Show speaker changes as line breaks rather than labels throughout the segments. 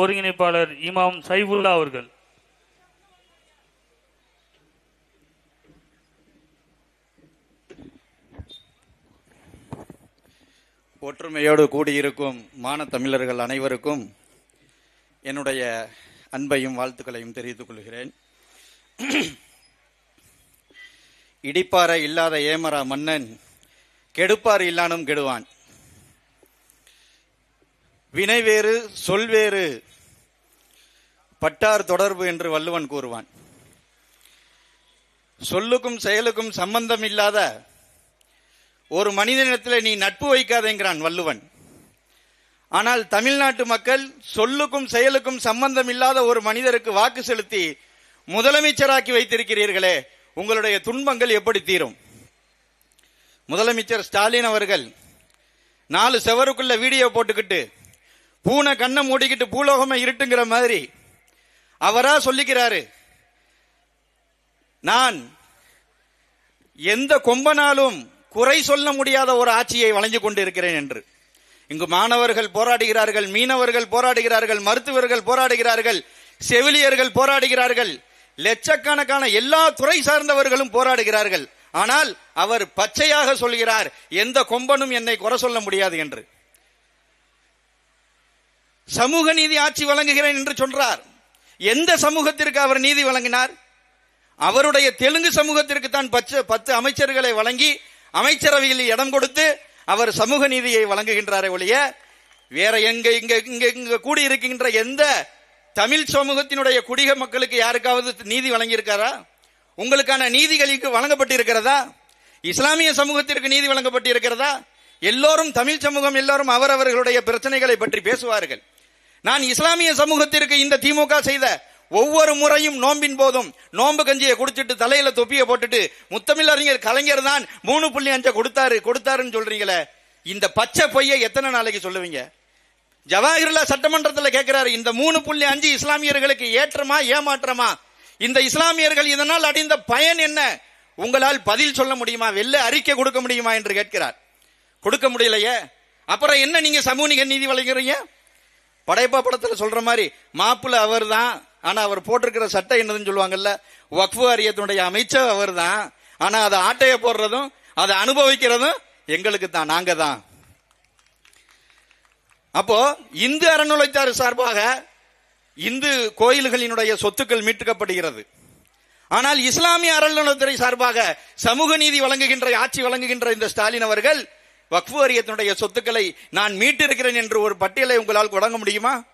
ஒருங்கிணைப்பாளர் இமாம் சைபுல்லா அவர்கள்.
ஒற்றுமையோடு கூடியிருக்கும் மான தமிழர்கள் அனைவருக்கும் என்னுடைய அன்பையும் வாழ்த்துக்களையும் தெரிவித்துக் கொள்கிறேன். இடிப்பாறை இல்லாத ஏமரா மன்னன் கெடுப்பார் இல்லானும் கெடுவான். வினை வேறு சொல் வேறு. பட்டார் தொடர்பு என்று வள்ளுவன் கூறுவான். சொல்லுக்கும் செயலுக்கும் சம்பந்தம் இல்லாத ஒரு மனிதனிடத்தில் நீ நட்பு வைக்காதேங்கிறான் வள்ளுவன். ஆனால் தமிழ்நாட்டு மக்கள் சொல்லுக்கும் செயலுக்கும் சம்பந்தம் இல்லாத ஒரு மனிதருக்கு வாக்கு செலுத்தி முதலமைச்சராக்கி வைத்திருக்கிறீர்களே உங்களுடைய துன்பங்கள் எப்படி தீரும்? முதலமைச்சர் ஸ்டாலின் அவர்கள் நாலு செவருக்குள்ள வீடியோ போட்டுக்கிட்டு பூனை கண்ணை மூடிக்கிட்டு பூலோகமா இருட்டுங்கிற மாதிரி அவரா சொல்லிக்கிறாரு நான் எந்த கொம்பனாலும் குறை சொல்ல முடியாத ஒரு ஆட்சியை வழங்கிக் கொண்டிருக்கிறேன் என்று. இங்கு மாணவர்கள் போராடுகிறார்கள் மீனவர்கள் போராடுகிறார்கள் மருத்துவர்கள் போராடுகிறார்கள் செவிலியர்கள் போராடுகிறார்கள் லட்சக்கணக்கான எல்லா துறை சார்ந்தவர்களும் போராடுகிறார்கள். ஆனால் அவர் பச்சையாக சொல்கிறார் எந்த கொம்பனும் என்னை குறை சொல்ல முடியாது என்று. சமூக நீதி ஆட்சி வழங்குகிறேன் என்று சொல்றார். எந்த சமூகத்திற்கு அவர் நீதி வழங்கினார்? அவருடைய தெலுங்கு சமூகத்திற்கு தான் பத்து பத்து அமைச்சர்களை வழங்கி அமைச்சரவையில் இடம் கொடுத்து அவர் சமூக நீதியை வழங்குகின்றாரே ஒழிய வேற எங்க இங்க இங்க இங்க கூடி இருக்கின்ற எந்த தமிழ் சமூகத்தினுடைய குடிக மக்களுக்கு யாருக்காவது நீதி வழங்கியிருக்காரா? உங்களுக்கான நீதிகளுக்கு வழங்கப்பட்டிருக்கிறதா? இஸ்லாமிய சமூகத்திற்கு நீதி வழங்கப்பட்டிருக்கிறதா? எல்லோரும் தமிழ் சமூகம் எல்லோரும் அவரவர்களுடைய பிரச்சனைகளை பற்றி பேசுவார்கள். நான் இஸ்லாமிய சமூகத்திற்கு இந்த திமுக செய்த ஒவ்வொரு முறையும் நோம்பின் போதும் நோம்பு கஞ்சியை குடிச்சிட்டு தலையில தொப்பியை போட்டுட்டு முத்தமிழ் அறிஞர் கலைஞர் தான் மூணு புள்ளி அஞ்சை கொடுத்தாரு கொடுத்தாருன்னு சொல்றீங்களே இந்த பச்சை பொய்யை எத்தனை நாளைக்கு சொல்லுவீங்க? ஜவாஹிர்லா சட்டமன்றத்தில் கேட்கிறாரு இந்த மூணு புள்ளி அஞ்சு இஸ்லாமியர்களுக்கு ஏற்றமா ஏமாற்றமா? இந்த இஸ்லாமியர்கள் இதனால் அடைந்த பயன் என்ன? உங்களால் பதில் சொல்ல முடியுமா? வெளில அறிக்கை கொடுக்க முடியுமா? என்று கேட்கிறார். கொடுக்க முடியலையே. அப்புறம் என்ன நீங்க சமூக நீதி வழங்குறீங்க? படைப்பா படத்துல சொல்ற மாதிரி மாப்பிள்ள அவர் தான் ஆனா அவர் போட்டிருக்கிற சட்டை என்னதுன்னு சொல்லுவாங்கல்ல வக்ஃபு வாரியத்தினுடைய அமைச்சர் அவர் தான் ஆனா அதை ஆட்டைய போடுறதும் அதை அனுபவிக்கிறதும் எங்களுக்கு தான் நாங்க தான் அப்போ இந்து அறநிலைத்தார் சார்பாக இந்து கோயில்களினுடைய சொத்துக்கள் மீட்கப்படுகிறது. ஆனால் இஸ்லாமிய அறநிலையத்துறை சார்பாக சமூக நீதி வழங்குகின்ற ஆட்சி வழங்குகின்ற இந்த ஸ்டாலின் அவர்கள் வக்ஃபு வாரியத்தினுடைய சொத்துக்களை நான் மீட்டிருக்கிறேன் என்று ஒரு பட்டியலை உங்களால் வழங்க முடியுமா?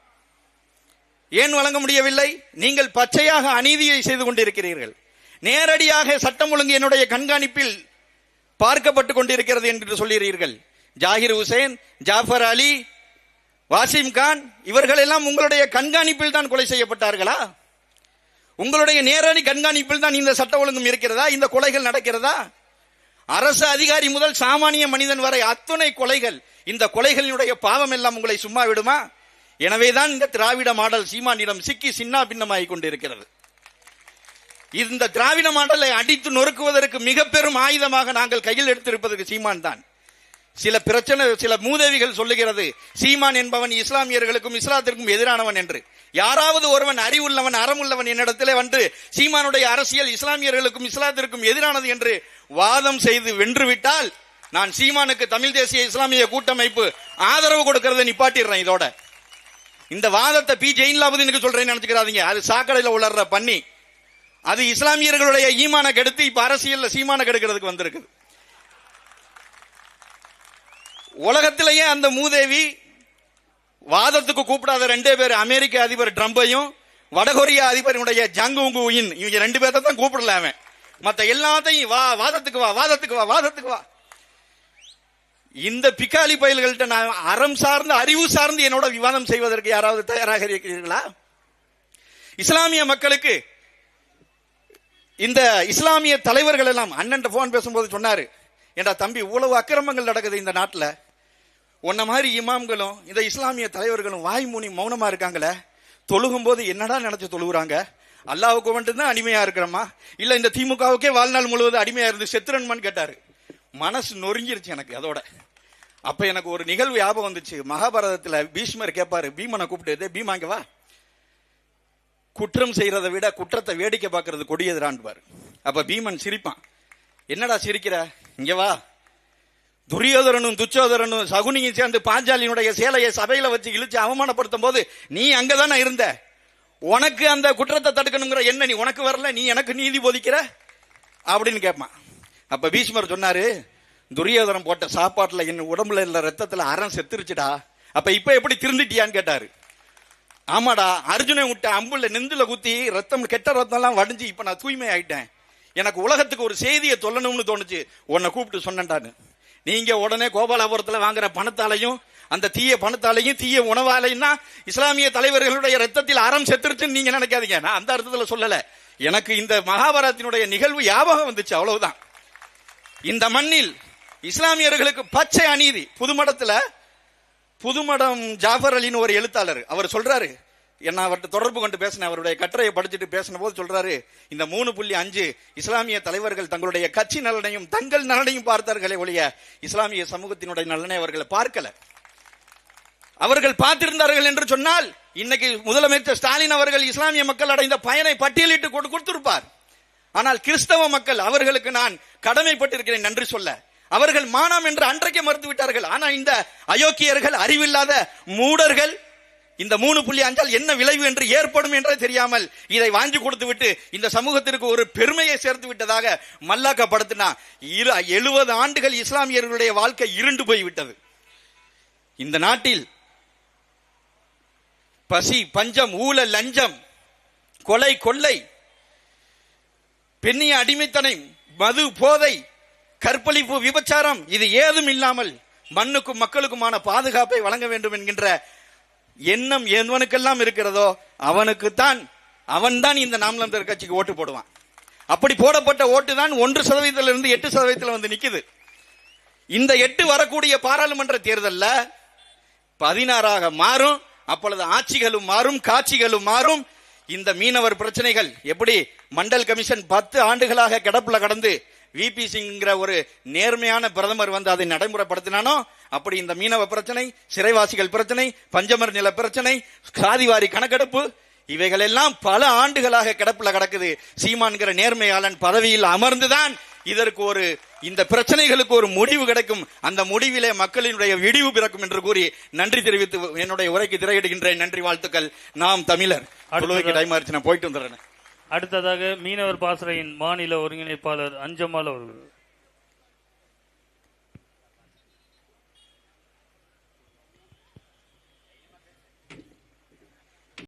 ஏன் வழங்க முடியவில்லை? நீங்கள் பச்சையாக அநீதியை செய்து கொண்டிருக்கிறீர்கள். நேரடியாக சட்டம் ஒழுங்கு என்னுடைய கண்காணிப்பில் பார்க்கப்பட்டுக் கொண்டிருக்கிறது என்று சொல்கிறீர்கள். ஜாகிர் ஹுசேன் ஜாஃபர் அலி வாசிம் கான் இவர்கள் எல்லாம் உங்களுடைய கண்காணிப்பில் தான் கொலை செய்யப்பட்டார்களா? உங்களுடைய நேரடி கண்காணிப்பில் தான் இந்த சட்ட ஒழுங்கும் இருக்கிறதா? இந்த கொலைகள் நடக்கிறதா? அரசு அதிகாரி முதல் சாமானிய மனிதன் வரை அத்துணை கொலைகள் இந்த கொலைகளினுடைய பாவம் எல்லாம் உங்களை சும்மா விடுமா? எனவேதான் இந்த திராவிட மாடல் சீமானிடம் சிக்கி சின்னா பின்னமாகிக் கொண்டிருக்கிறது. இந்த திராவிட மாடலை அடித்து நொறுக்குவதற்கு மிக பெரும் ஆயுதமாக நாங்கள் கையில் எடுத்திருப்பதற்கு சீமான் தான். சில பிரச்சனை சில மூதேவிகள் சொல்லுகிறது சீமான் என்பவன் இஸ்லாமியர்களுக்கும் இஸ்லாத்திற்கும் எதிரானவன் என்று. யாராவது ஒருவன் அறிவுள்ளவன் அறமுள்ளவன் என்னிடத்திலே வந்து சீமானுடைய அரசியல் இஸ்லாமியர்களுக்கும் இஸ்லாத்திற்கும் எதிரானது என்று வாதம் செய்து வென்றுவிட்டால் நான் சீமானுக்கு தமிழ் தேசிய இஸ்லாமிய கூட்டமைப்பு ஆதரவு கொடுக்கறத நிப்பாட்டிடுறேன் இதோட. இந்த வாதத்தை பி. ஜெயின்லாபுதீனுக்கு சொல்றேன்னு நினைச்சுக்கிறாதீங்க அது சாக்கடையில் உளர்ற பண்ணி அது இஸ்லாமியர்களுடைய ஈமான கெடுத்து இப்ப அரசியல் சீமான கெடுக்கிறதுக்கு வந்திருக்குது. உலகத்திலேயே அந்த மூதேவி வாதத்துக்கு கூப்பிடாத ரெண்டே பேர் அமெரிக்க அதிபர் ட்ரம்பையும் வடகொரிய அதிபருடைய ஜங் உங்குயின் இவங்க ரெண்டு பேர்த்த தான் கூப்பிடல அவன். மத்த எல்லாத்தையும் வா வாதத்துக்கு வா வாதத்துக்கு வா வாதத்துக்கு வா. இந்த பிக்காலி பயல்கள்ட்ட நான் அறம் சார்ந்து அறிவு சார்ந்து என்னோட விவாதம் செய்வதற்கு யாராவது தயாராக இருக்கிறீர்களா? இஸ்லாமிய மக்களுக்கு இந்த இஸ்லாமிய தலைவர்கள் எல்லாம் அண்ணன் போன் பேசும்போது சொன்னாரு ஏண்டா தம்பி இவ்வளவு அக்கிரமங்கள் நடக்குது இந்த நாட்டில். உன்ன மாதிரி இமாம்களும் இந்த இஸ்லாமிய தலைவர்களும் வாய் மூணி மௌனமா இருக்காங்களே. தொழுகும் போது என்னடா நினைச்சு தொழுகுறாங்க? அல்லாவுக்கு மட்டும்தான் அடிமையா இருக்கிறோமா இல்ல இந்த திமுகவுக்கே வாழ்நாள் முழுவதும் அடிமையா இருந்து செத்துரன்மான்னு கேட்டாரு. மனசு நொறுங்கிருச்சு எனக்கு அதோட. அப்ப எனக்கு ஒரு நிகழ்வு ஞாபகம் வந்துச்சு. மகாபாரதத்துல பீஷ்மர் கேட்பாரு பீமனை கூப்பிட்டு "டேய் பீமா வா. குற்றம் செய்யறதை விட குற்றத்தை வேடிக்கை பார்க்கறது கொடியதுரான்பாரு அப்ப பீமன் சிரிப்பான். என்னடா சிரிக்கிற? இங்க வா. துரியோதரனும் துச்சோதரனும் சகுனியும் சேர்ந்து பாஞ்சாலியினுடைய சேலையை சபையில வச்சு இழுச்சு அவமானப்படுத்தும் போது நீ அங்கதானே இருந்த? உனக்கு அந்த குற்றத்தை தடுக்கணுங்கிற என்ன நீ உனக்கு வரல நீ எனக்கு நீதி போதிக்கிற? அப்படின்னு கேட்பான் அப்ப பீஷ்மர் சொன்னாரு துரியோதனம் போட்ட சாப்பாட்டுல என் உடம்புல இல்ல ரத்தத்துல அறம் செத்துருச்சுடா. அப்ப இப்ப எப்படி திருந்திட்டியான்னு கேட்டாரு. ஆமாடா அர்ஜுனை விட்ட அம்புல நெந்துல குத்தி ரத்தம் கெட்ட ரத்தம் எல்லாம் வடிஞ்சு இப்ப நான் தூய்மை ஆயிட்டேன் எனக்கு உலகத்துக்கு ஒரு செய்தியை சொல்லணும்னு தோணுச்சு. உன்னை கூப்பிட்டு சொன்னேன்டான்னு. நீங்க உடனே கோபாலபுரத்தில் வாங்குற பணத்தாலையும் அந்த தீய பணத்தாலையும் தீய உணவாலையும் தான் இஸ்லாமிய தலைவர்களுடைய ரத்தத்தில் அறம் செத்துருச்சுன்னு நீங்க நினைக்காதீங்க. நான் அந்த அர்த்தத்தில் சொல்லல. எனக்கு இந்த மகாபாரதத்தினுடைய நிகழ்வு ஞாபகம் வந்துச்சு அவ்வளவுதான். இந்த மண்ணில் இஸ்லாமியர்களுக்கு பச்சை அநீதி. புதுமடத்துல புதுமடம் ஜாஃபர் அலின்னு ஒரு எழுத்தாளர் அவர் சொல்றாரு என்ன அவர்கிட்ட தொடர்பு கொண்டு பேசின அவருடைய கட்டுரையை படிச்சுட்டு பேசின போது சொல்றாரு இந்த மூணு புள்ளி அஞ்சு இஸ்லாமிய தலைவர்கள் தங்களுடைய கட்சி நலனையும் தங்கள் நலனையும் பார்த்தார்களே ஒழிய இஸ்லாமிய சமூகத்தினுடைய நலனை அவர்களை பார்க்கல. அவர்கள் பார்த்திருந்தார்கள் என்று சொன்னால் இன்னைக்கு முதலமைச்சர் ஸ்டாலின் அவர்கள் இஸ்லாமிய மக்கள் அடைந்த பயனை பட்டியலிட்டு கொடு கொடுத்திருப்பார். ஆனால் கிறிஸ்தவ மக்கள் அவர்களுக்கு நான் கடமைப்பட்டிருக்கிறேன் நன்றி சொல்ல. அவர்கள் மானம் என்று அன்றைக்கே மறுத்து விட்டார்கள் ஆனால் இந்த அயோக்கியர்கள் அறிவில்லாத மூடர்கள் இந்த மூணு புள்ளி அஞ்சால் என்ன விளைவு என்று ஏற்படும் என்றே தெரியாமல் இதை வாங்கி கொடுத்து விட்டு இந்த சமூகத்திற்கு ஒரு பெருமையை சேர்த்து விட்டதாக மல்லாக்கப்படுத்தினா இரு எழுபது ஆண்டுகள் இஸ்லாமியர்களுடைய வாழ்க்கை இருண்டு போய்விட்டது. இந்த நாட்டில் பசி பஞ்சம் ஊழல் லஞ்சம் கொலை கொள்ளை பெண்ணிய அடிமைத்தனை மது போதை கற்பழிப்பு விபச்சாரம் இது ஏதும் இல்லாமல் மண்ணுக்கும் மக்களுக்குமான பாதுகாப்பை வழங்க வேண்டும் என்கின்ற எண்ணம் எவனுக்கெல்லாம் இருக்கிறதோ அவனுக்குத்தான் அவன்தான் இந்த நாம் தமிழர் கட்சிக்கு ஓட்டு போடுவான். அப்படி போடப்பட்ட ஓட்டு தான் ஒன்று சதவீதத்தில் இருந்து எட்டு சதவீதத்தில் வந்து நிற்குது இந்த எட்டு வரக்கூடிய பாராளுமன்ற தேர்தலில் பதினாறாக மாறும் அப்பொழுது ஆட்சிகளும் மாறும் காட்சிகளும் மாறும். இந்த மீனவர் பிரச்சனைகள் எப்படி மண்டல் கமிஷன் பத்து ஆண்டுகளாக கிடப்புல கடந்து விபி சிங்கிற ஒரு நேர்மையான பிரதமர் வந்து அதை நடைமுறைப்படுத்தினானோ அப்படி இந்த மீனவ பிரச்சனை சிறைவாசிகள் பிரச்சனை பஞ்சமர் நில பிரச்சனை சாதிவாரி கணக்கெடுப்பு இவைகள் எல்லாம் பல ஆண்டுகளாக கிடப்புல கிடக்குது. சீமான்கிற நேர்மையாளன் பதவியில் அமர்ந்துதான் இதற்கு ஒரு இந்த பிரச்சனைகளுக்கு ஒரு முடிவு கிடைக்கும். அந்த முடிவிலே மக்களினுடைய விடிவு பிறக்கும் என்று கூறி நன்றி தெரிவித்து என்னுடைய உரைக்கு திரையிடுகின்றேன். நன்றி வாழ்த்துக்கள். நாம் தமிழர். டைம் ஆயிடுச்சு நான் போயிட்டு வந்துடுறேன்.
அடுத்ததாக மீனவர் பாசறையின் மாநில ஒருங்கிணைப்பாளர் அஞ்சம்மாள் அவர்கள்.